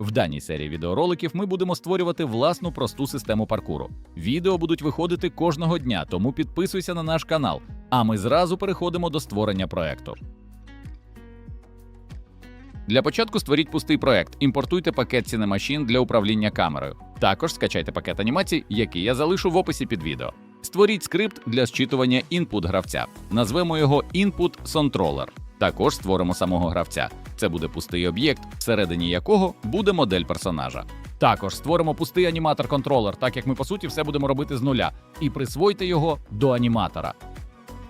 В даній серії відеороликів ми будемо створювати власну просту систему паркуру. Відео будуть виходити кожного дня, тому підписуйся на наш канал. А ми зразу переходимо до створення проекту. Для початку створіть пустий проект, імпортуйте пакет CineMachine для управління камерою. Також скачайте пакет анімацій, який я залишу в описі під відео. Створіть скрипт для зчитування інпут гравця. Назвемо його Input Controller. Також створимо самого гравця. Це буде пустий об'єкт, всередині якого буде модель персонажа. Також створимо пустий аніматор-контролер, так як ми по суті все будемо робити з нуля, і присвойте його до аніматора.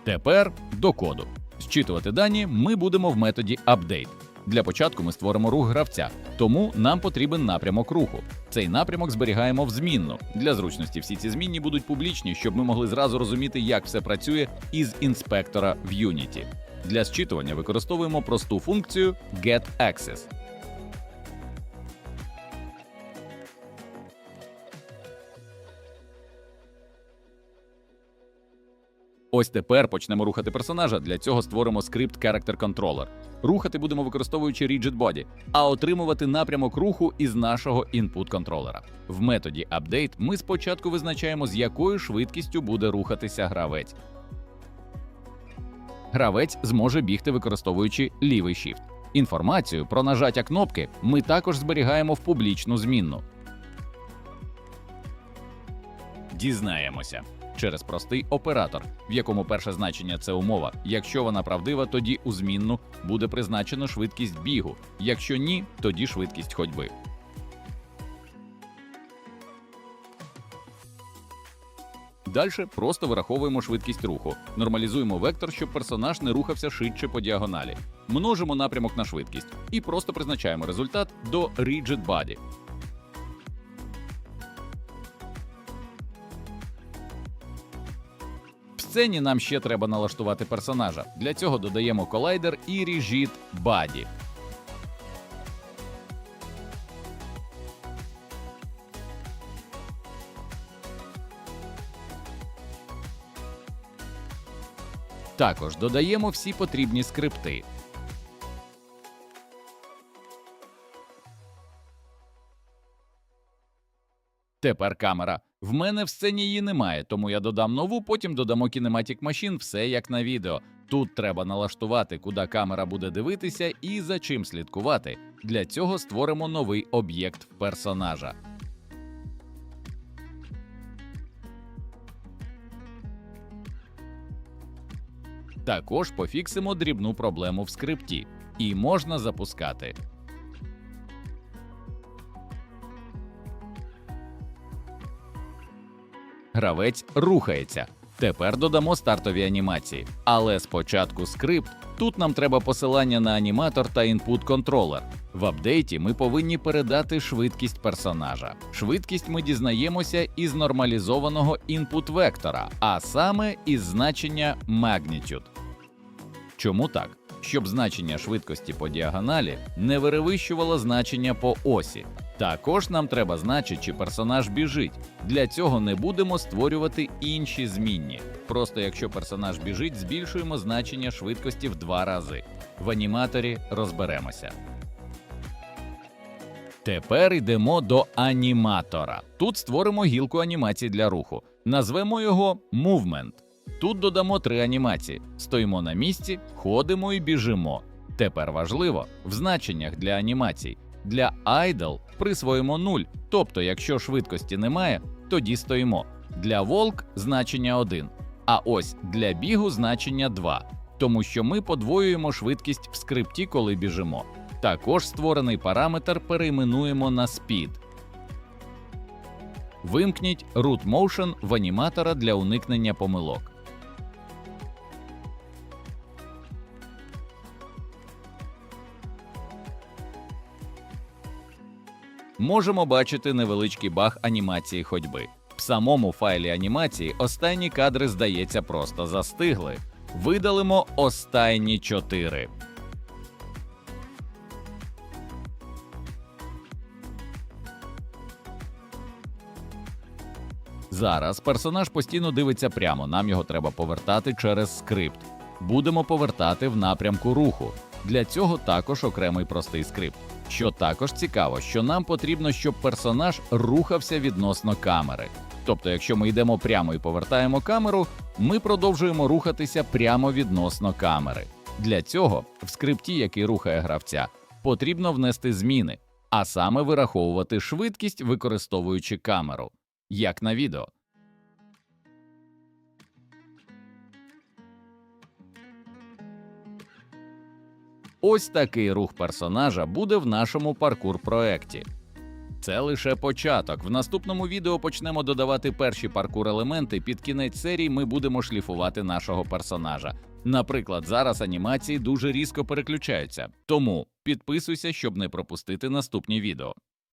Тепер до коду. Зчитувати дані ми будемо в методі update. Для початку ми створимо рух гравця, тому нам потрібен напрямок руху. Цей напрямок зберігаємо в змінну. Для зручності всі ці змінні будуть публічні, щоб ми могли зразу розуміти, як все працює із інспектора в Unity. Для зчитування використовуємо просту функцію getAccess. Ось тепер почнемо рухати персонажа. Для цього створимо скрипт Character Controller. Рухати будемо використовуючи Rigid Body, а отримувати напрямок руху із нашого input контролера. В методі Update ми спочатку визначаємо, з якою швидкістю буде рухатися гравець. Гравець зможе бігти використовуючи лівий shift. Інформацію про нажаття кнопки ми також зберігаємо в публічну змінну. Дізнаємося через простий оператор, в якому перше значення це умова. Якщо вона правдива, тоді у змінну буде призначено швидкість бігу. Якщо ні, тоді швидкість ходьби. Далі просто вираховуємо швидкість руху, нормалізуємо вектор, щоб персонаж не рухався швидше по діагоналі, множимо напрямок на швидкість і просто призначаємо результат до Rigid Body. В сцені нам ще треба налаштувати персонажа. Для цього додаємо колайдер і Rigid Body. Також додаємо всі потрібні скрипти. Тепер камера. В мене в сцені її немає, тому я додам нову, потім додамо Kinematic Machine, все як на відео. Тут треба налаштувати, куди камера буде дивитися і за чим слідкувати. Для цього створимо новий об'єкт персонажа. Також пофіксимо дрібну проблему в скрипті, і можна запускати. Гравець рухається. Тепер додамо стартові анімації. Але спочатку скрипт. Тут нам треба посилання на аніматор та інпут контролер. В апдейті ми повинні передати швидкість персонажа. Швидкість ми дізнаємося із нормалізованого інпут вектора, а саме із значення magnitude. Чому так? Щоб значення швидкості по діагоналі не перевищувало значення по осі. Також нам треба знати, чи персонаж біжить. Для цього не будемо створювати інші змінні. Просто якщо персонаж біжить, збільшуємо значення швидкості в два рази. В аніматорі розберемося. Тепер йдемо до аніматора. Тут створимо гілку анімацій для руху. Назвемо його Movement. Тут додамо три анімації: стоїмо на місці, ходимо і біжимо. Тепер важливо в значеннях для анімацій. Для idle присвоїмо 0, тобто, якщо швидкості немає, тоді стоїмо. Для волк значення 1, а ось для бігу значення 2, тому що ми подвоюємо швидкість в скрипті, коли біжимо. Також створений параметр перейменуємо на speed. Вимкніть Root Motion в аніматора для уникнення помилок. Можемо бачити невеличкий баг анімації ходьби. В самому файлі анімації останні кадри, здається, просто застигли. Видалимо останні чотири. Зараз персонаж постійно дивиться прямо, нам його треба повертати через скрипт. Будемо повертати в напрямку руху. Для цього також окремий простий скрипт. Що також цікаво, що нам потрібно, щоб персонаж рухався відносно камери. Тобто, якщо ми йдемо прямо і повертаємо камеру, ми продовжуємо рухатися прямо відносно камери. Для цього в скрипті, який рухає гравця, потрібно внести зміни, а саме вираховувати швидкість, використовуючи камеру, як на відео. Ось такий рух персонажа буде в нашому паркур проекті. Це лише початок. В наступному відео почнемо додавати перші паркур елементи. Під кінець серії ми будемо шліфувати нашого персонажа. Наприклад, зараз анімації дуже різко переключаються. Тому підписуйся, щоб не пропустити наступні відео.